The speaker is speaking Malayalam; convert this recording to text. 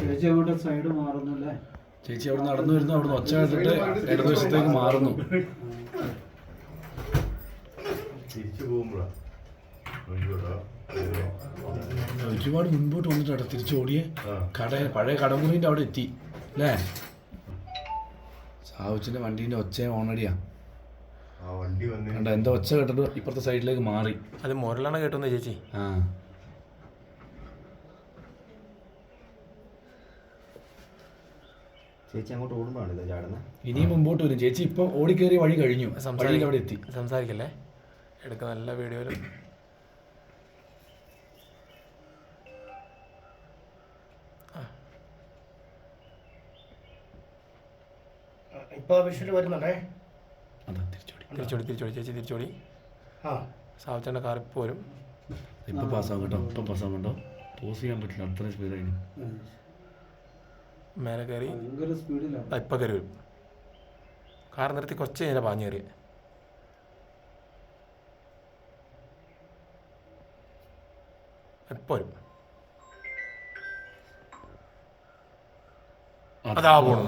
ചേച്ചി അങ്ങോട്ട് സൈഡ് മാറുന്നല്ലേ? ചേച്ചി അവിടെ നടന്നു വരുന്നു. അവിടെ ഒച്ച കേട്ടിട്ട് ഇടതുവശത്തേക്ക് മാറുന്നു. ഒരുപാട് മുൻപോട്ട് വന്നിട്ടാണ് തിരിച്ചു ഓടിയ. കട പഴയ കടമുറിന്റെ അവിടെ എത്തി. അല്ലേ? സാവിച്ചിന്റെ വണ്ടീന്റെ ഒച്ച ഓണടിയാ. ആ വണ്ടി വന്ന്. കണ്ട എന്താ ഒച്ച കേട്ടിട്ട് ഇപ്പുറത്തെ സൈഡിലേക്ക് മാറി. അത് മുരലാണ് കേട്ടോ ചേച്ചി? ആ. ചേച്ചി അങ്ങോട്ട് ഓടുമ്പോഴാണ് ഇത് ചാടുന്നത് ഇനി മുമ്പോട്ട് വരും. ചേച്ചി ഇപ്പൊ ഓടിക്കേറിയ വഴി കഴിഞ്ഞു. വഴിയിൽ അവിടെ എത്തി സംസാരിക്കല്ലേ? എടുക്ക നല്ല വീഡിയോ ഇപ്പൊ വിഷുവിൽ വരുന്നുണ്ടേ? തിരിച്ചോടി. തിരിച്ചോടി ചേച്ചി തിരിച്ചോടി. ആ. സാവച്ചേന്റെ കാർ ഇപ്പോൾ വരും. ഇപ്പൊ പാസ്സാവും കേട്ടോ. ഇപ്പൊ പാസ്സാവും കേട്ടോ. പോസ് ചെയ്യാൻ പറ്റില്ല. അത്രയും സ്പീഡായിരുന്നു മേലെ കയറി ഇപ്പം കയറി വരും കാർ നിർത്തി കുറച്ച് കഴിഞ്ഞാൽ പാഞ്ഞു കയറി ഇപ്പം വരും. അതാ പോണു